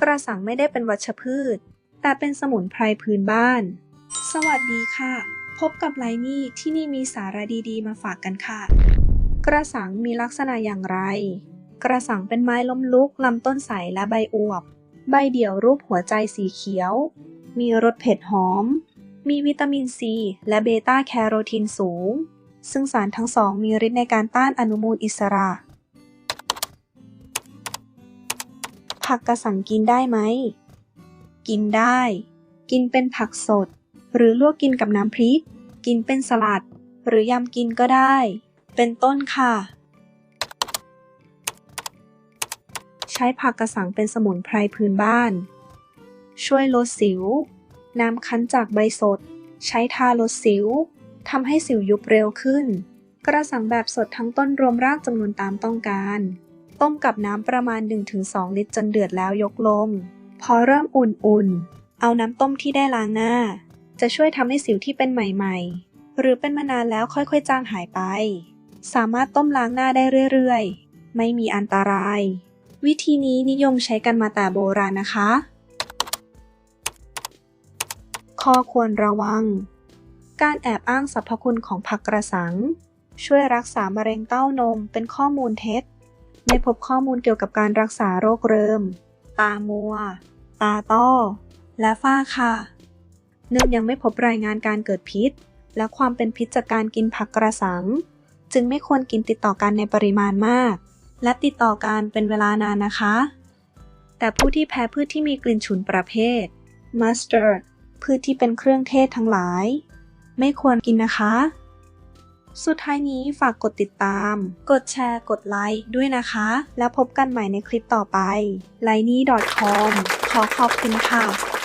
กระสังไม่ได้เป็นวัชพืช แต่เป็นสมุนไพรพื้นบ้าน สวัสดีค่ะ พบกับไลนี่ที่นี่มีสาระดีๆ มาฝากกันค่ะ กระสังมีลักษณะอย่างไร กระสังเป็นไม้ล้มลุกลำต้นใสและใบอวบ ใบเดี่ยวรูปหัวใจสีเขียว มีรสเผ็ดหอม มีวิตามินซี และเบต้าแคโรทีนสูง ซึ่งสารทั้งสองมีฤทธิ์ในการต้านอนุมูลอิสระ ผักกระสังกินได้ไหม กินได้ กินเป็นผักสด หรือลวกกินกับน้ำพริก กินเป็นสลัด หรือยำกินก็ได้ เป็นต้นค่ะ ใช้ผักกระสังเป็นสมุนไพรพื้นบ้าน ช่วยลดสิว น้ำคั้นจากใบสด ใช้ทาลดสิวทำให้สิวยุบเร็วขึ้น กระสังแบบสดทั้งต้นรวมรากจำนวนตามต้องการ ต้มกับน้ำประมาณ 1-2 ลิตรจนเดือดแล้วยกลง พอเริ่มอุ่นๆ เอาน้ำต้มที่ได้ล้างหน้า จะช่วยทำให้สิวที่เป็นใหม่ๆ หรือเป็นมานานแล้วค่อยๆ จางหายไป สามารถต้มล้างหน้าได้เรื่อยๆ ไม่มีอันตราย วิธีนี้นิยมใช้กันมาแต่โบราณนะคะ ข้อควรระวัง การแอบอ้างสรรพคุณของผักกระสัง ช่วยรักษามะเร็งเต้านมเป็นข้อมูลเท็จ ไม่พบข้อมูลเกี่ยวกับการรักษาโรคเริม ตามัว ตาต้อ และฝ้าค่ะ เนื่องยังไม่พบรายงานการเกิดพิษ และความเป็นพิษจากการกินผักกระสัง จึงไม่ควรกินติดต่อกันในปริมาณมาก และติดต่อกันเป็นเวลานานนะคะ แต่ผู้ที่แพ้พืชที่มีกลิ่นฉุนประเภท mustard พืชที่เป็นเครื่องเทศทั้งหลาย ไม่ควรกินนะคะ สุดท้ายนี้ฝากกดติดตาม กดแชร์ กดไลค์ด้วยนะคะ แล้วพบกันใหม่ในคลิปต่อไป liney.com ขอขอบคุณค่ะ